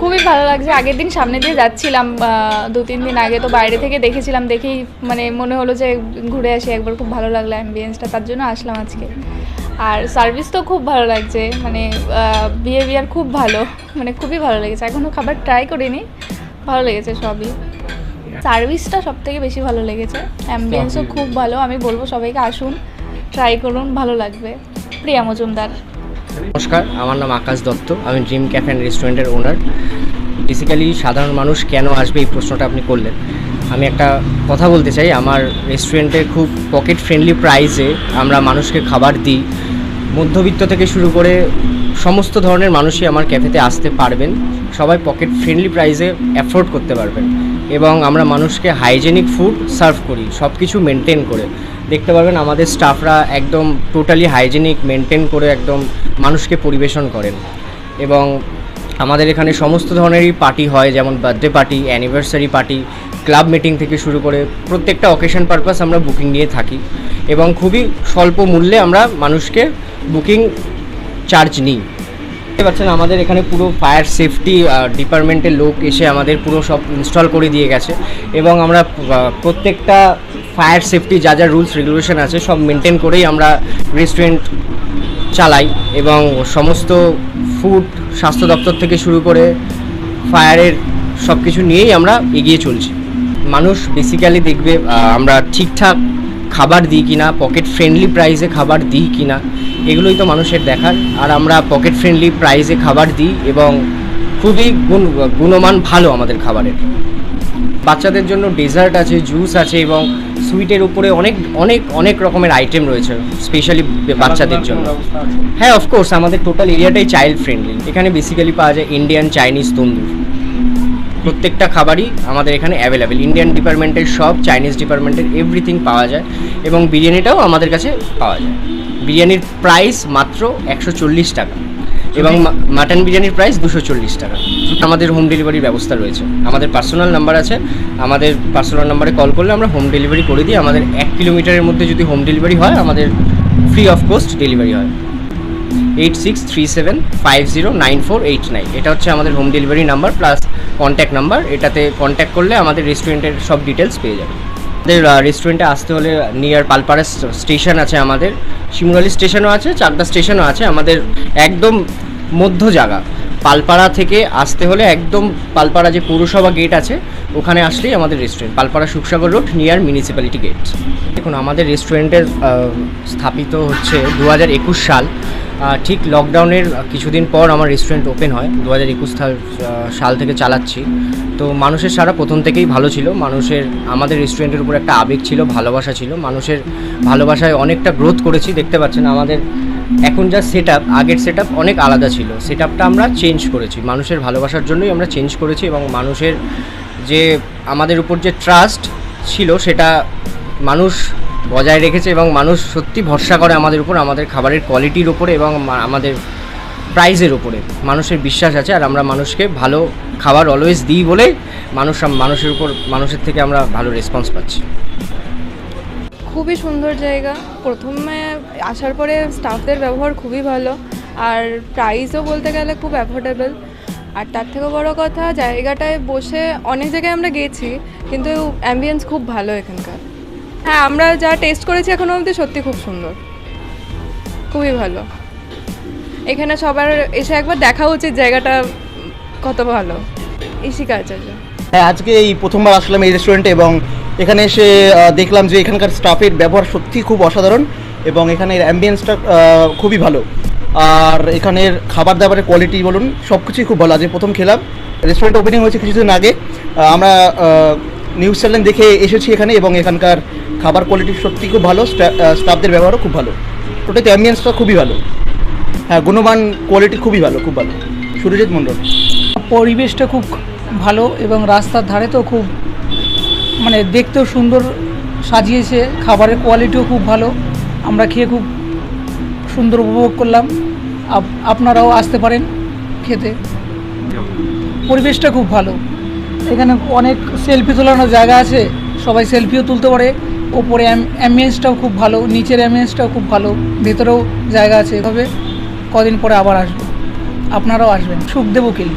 খুবই ভালো লাগছে। আগের দিন সামনে দিয়ে যাচ্ছিলাম দু তিন দিন আগে তো বাইরে থেকে দেখেছিলাম দেখেই মানে মনে হলো যে ঘুরে আসি একবার খুব ভালো লাগল অ্যাম্বিয়েন্সটা তার জন্য আসলাম আজকে। আর সার্ভিস তো খুব ভালো লাগছে মানে বিহেভিয়ার খুব ভালো মানে খুবই ভালো লেগেছে। এখনও খাবার ট্রাই করিনি ভালো লেগেছে সবই। সার্ভিসটা সব থেকে বেশি ভালো লেগেছে অ্যাম্বিয়েন্সও খুব ভালো আমি বলব সবাইকে আসুন ট্রাই করুন ভালো লাগবে। প্রিয়া মজুমদার। নমস্কার, আমার নাম আকাশ দত্ত। আমি ড্রিম ক্যাফে অ্যান্ড রেস্টুরেন্টের ওনার। বেসিক্যালি সাধারণ মানুষ কেন আসবে এই প্রশ্নটা আপনি করলেন? আমি একটা কথা বলতে চাই, আমার রেস্টুরেন্টে খুব পকেট ফ্রেন্ডলি প্রাইসে আমরা মানুষকে খাবার দিই। মধ্যবিত্ত থেকে শুরু করে সমস্ত ধরনের মানুষই আমার ক্যাফেতে আসতে পারবেন। সবাই পকেট ফ্রেন্ডলি প্রাইসে অ্যাফোর্ড করতে পারবেন। এবং আমরা মানুষকে হাইজেনিক ফুড সার্ভ করি সব কিছু মেনটেন করে। দেখতে পারবেন আমাদের স্টাফরা একদম টোটালি হাইজেনিক মেনটেন করে একদম মানুষকে পরিবেশন করেন। এবং আমাদের এখানে সমস্ত ধরনেরই পার্টি হয়, যেমন birthday party anniversary party club meeting থেকে শুরু করে প্রত্যেকটা অকেশন পারপাস আমরা বুকিং নিয়ে থাকি। এবং খুবই স্বল্প মূল্যে আমরা মানুষকে বুকিং চার্জ নিই। দেখতে পাচ্ছেন আমাদের এখানে পুরো ফায়ার সেফটি ডিপার্টমেন্টের লোক এসে আমাদের পুরো সব ইনস্টল করে দিয়ে গেছে। এবং আমরা প্রত্যেকটা ফায়ার সেফটি যা যা রুলস, রেগুলেশন আছে, সব মেনটেন করেই আমরা রেস্টুরেন্ট চালাই এবং সমস্ত ফুড স্বাস্থ্য দপ্তর থেকে শুরু করে ফায়ারের সব কিছু নিয়েই আমরা এগিয়ে চলছি। মানুষ বেসিক্যালি দেখবে আমরা ঠিকঠাক খাবার দিই কিনা পকেট ফ্রেন্ডলি প্রাইসে খাবার দিই কিনা, এগুলোই তো মানুষের দেখার। আর আমরা পকেট ফ্রেন্ডলি প্রাইসে খাবার দিই এবং খুবই গুণ, গুণমান ভালো আমাদের খাবারের। বাচ্চাদের জন্য ডেজার্ট আছে জুস আছে এবং সুইটের উপরে অনেক অনেক অনেক রকমের আইটেম রয়েছে স্পেশালি বাচ্চাদের জন্য। হ্যাঁ অফকোর্স আমাদের টোটাল এরিয়াটাই চাইল্ড ফ্রেন্ডলি এখানে বেসিক্যালি পাওয়া যায় ইন্ডিয়ান চাইনিজ তন্দুর। প্রত্যেকটা খাবারই আমাদের এখানে অ্যাভেলেবেল ইন্ডিয়ান ডিপার্টমেন্টের সব চাইনিজ ডিপার্টমেন্টের এভরিথিং পাওয়া যায় এবং বিরিয়ানিটাও আমাদের কাছে পাওয়া যায়। বিরিয়ানির প্রাইস মাত্র একশো চল্লিশ টাকা। এবং মাটন বিরিয়ানির প্রাইস দুশো চল্লিশ টাকা। আমাদের হোম ডেলিভারির ব্যবস্থা রয়েছে। আমাদের পার্সোনাল নাম্বার আছে। আমাদের পার্সোনাল নাম্বারে কল করলে আমরা হোম ডেলিভারি করে দিই। আমাদের এক কিলোমিটারের মধ্যে যদি হোম ডেলিভারি হয়, আমাদের ফ্রি অফ কোস্ট ডেলিভারি হয়। Eight six three seven five zero nine four eight nine এটা হচ্ছে আমাদের home delivery number plus contact number এটাতে কন্ট্যাক্ট করলে আমাদের রেস্টুরেন্টের সব ডিটেলস পেয়ে যাবে। আমাদের রেস্টুরেন্টে আসতে হলে নিয়ার পালপাড়া স্টেশন আছে আমাদের। শিমুরালি স্টেশনও আছে, চাকদা স্টেশনও আছে, আমাদের একদম মধ্য জায়গা। পালপাড়া থেকে আসতে হলে একদম পালপাড়া যে পৌরসভা গেট আছে, ওখানে আসলেই আমাদের restaurant Palpara Sukhsagar road near municipality gate দেখুন, আমাদের রেস্টুরেন্টের স্থাপিত হচ্ছে দু হাজার একুশ সাল। ঠিক লকডাউনের কিছুদিন পর আমার রেস্টুরেন্ট ওপেন হয়। দু হাজার একুশ সাল থেকে চালাচ্ছি। তো মানুষের সারা প্রথম থেকেই ভালো ছিল। মানুষের, আমাদের রেস্টুরেন্টের উপর একটা আবেগ ছিল, ভালোবাসা ছিল। মানুষের ভালোবাসায় অনেকটা গ্রোথ করেছি, দেখতে পাচ্ছেন। আমাদের এখন যা সেট আপ আগের সেট আপ অনেক আলাদা ছিল। সেট আপটা আমরা চেঞ্জ করেছি। মানুষের ভালোবাসার জন্যই আমরা চেঞ্জ করেছি এবং মানুষের যে, আমাদের উপর যে ট্রাস্ট ছিল, সেটা মানুষ বজায় রেখেছে এবং মানুষ সত্যি ভরসা করে আমাদের উপর, আমাদের খাবারের কোয়ালিটির উপরে এবং আমাদের প্রাইজের উপরে। মানুষের বিশ্বাস আছে আর আমরা মানুষকে ভালো খাবার অলওয়েজ দিই বলে মানুষ মানুষের উপর, মানুষের থেকে আমরা ভালো রেসপন্স পাচ্ছি। খুবই সুন্দর জায়গা। প্রথমে আসার পরে স্টাফদের ব্যবহার খুবই ভালো আর প্রাইসও বলতে গেলে খুব অ্যাফোর্ডেবল আর তার থেকেও বড় কথা জায়গাটায় বসে অনেক জায়গায় আমরা গেছি কিন্তু অ্যাম্বিয়েন্স খুব ভালো এখানকার। হ্যাঁ আমরা যা টেস্ট করেছি এখনও অবধি সত্যি খুব সুন্দর। খুবই ভালো। এখানে সবার এসে একবার দেখা উচিত জায়গাটা কত ভালো। ইশিকা আচার্য। হ্যাঁ আজকে এই প্রথমবার আসলাম এই রেস্টুরেন্টে এবং এখানে এসে দেখলাম যে এখানকার স্টাফের ব্যবহার সত্যি খুব অসাধারণ এবং এখানের অ্যাম্বিয়েন্সটা খুবই ভালো। আর এখানের খাবার দাবারের কোয়ালিটি বলুন সব কিছুই খুব ভালো। আজকে প্রথম খেলাম। রেস্টুরেন্ট ওপেনিং হয়েছে কিছুদিন আগে। আমরা নিউজ চ্যানেল দেখে এসেছি এখানে এবং এখানকার খাবার কোয়ালিটি সত্যি খুব ভালো স্টাফদের ব্যবহারও খুব ভালো। ওটাতে অ্যাম্বিয়েন্সটা খুবই ভালো। হ্যাঁ গুণমান কোয়ালিটি খুবই ভালো, খুব ভালো। সুরজিৎ মণ্ডল। পরিবেশটা খুব ভালো এবং রাস্তার ধারে তো খুব মানে দেখতেও সুন্দর সাজিয়েছে, খাবারের কোয়ালিটিও খুব ভালো। আমরা খেয়ে খুব সুন্দর উপভোগ করলাম। আপ- আপনারাও আসতে পারেন খেতে। পরিবেশটা খুব ভালো। এখানে অনেক সেলফি তোলানোর জায়গা আছে, সবাই সেলফিও তুলতে পারে। ওপরে অ্যাম্বিয়েন্সটাও খুব ভালো, নিচের অ্যাম্বিয়েন্সটাও খুব ভালো, ভেতরেও জায়গা আছে। এভাবে কদিন পরে আবার আসব। আপনারাও আসবেন। সুখদেব উকিল।